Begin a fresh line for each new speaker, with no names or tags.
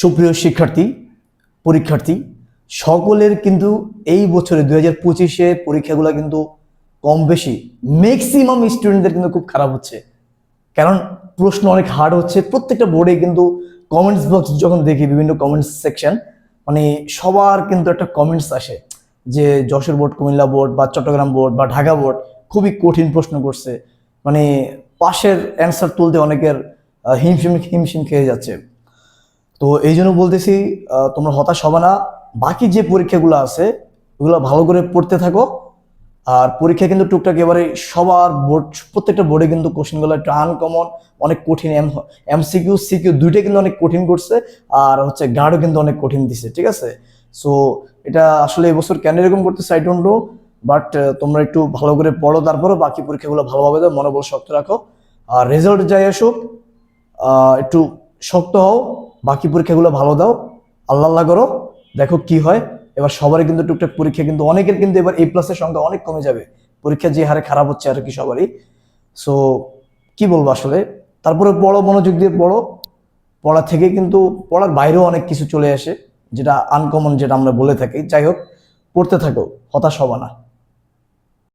সুপ্রিয় শিক্ষার্থী, পরীক্ষার্থী, সকলের কিন্তু এই বছরে দুই হাজার পঁচিশে পরীক্ষাগুলো কিন্তু কম বেশি। ম্যাক্সিমাম স্টুডেন্টদের কিন্তু খুব খারাপ হচ্ছে। কারণ প্রশ্ন অনেক হার্ড হচ্ছে। প্রত্যেকটা বোর্ডে কিন্তু কমেন্টস বক্স যখন দেখি, বিভিন্ন কমেন্টস সেকশন মানে সবার কিন্তু একটা কমেন্টস আসে যে যশোর বোর্ড কুমিল্লা বোর্ড বা চট্টগ্রাম বোর্ড বা ঢাকা বোর্ড খুবই কঠিন প্রশ্ন করছে। মানে পাশের অ্যান্সার তুলতে অনেকের হিমশিম হিমশিম খেয়ে যাচ্ছে। তো এই জন্য বলতেছি তোমরা হতাশ হবে না। বাকি যে পরীক্ষাগুলো আছে, ওগুলো ভালো করে পড়তে থাকো। আর পরীক্ষা কিন্তু টুকটাক এবারে সবার বোর্ড, প্রত্যেকটা বোর্ডে কিন্তু কোশ্চেনগুলো একটু আনকমন অনেক কঠিন এম, এমসিকিউ, সিকিউ দুইটাই কিন্তু অনেক কঠিন করছে, আর হচ্ছে গার্ডও কিন্তু অনেক কঠিন দিছে, ঠিক আছে? সো এটা আসলে এবছর কেন এরকম করতেছে আই ডোন্ট নো বাট তোমরা একটু ভালো করে পড়ো তারপরে বাকি পরীক্ষাগুলো ভালোভাবে দাও, মনোবল শক্ত রাখো। আর রেজাল্ট যাই আসুক একটু শক্ত হও। বাকি পরীক্ষাগুলো ভালো দাও, আল্লাহ আল্লাহ করো, দেখো কি হয়। এবার সবারই কিন্তু টুকটাক পরীক্ষা, কিন্তু অনেকের কিন্তু এবার এ প্লাসের সংখ্যা অনেক কমে যাবে। পরীক্ষা যে হারে খারাপ হচ্ছে আর কি সবারই। সো কি বলব আসলে? তারপরে পড়ো, মনোযোগ দিয়ে পড়ো। পড়া থেকে কিন্তু পড়ার বাইরেও অনেক কিছু চলে আসে, যেটা আনকমন যেটা আমরা বলে থাকি। যাই হোক, পড়তে থাকো, হতাশ হবা না।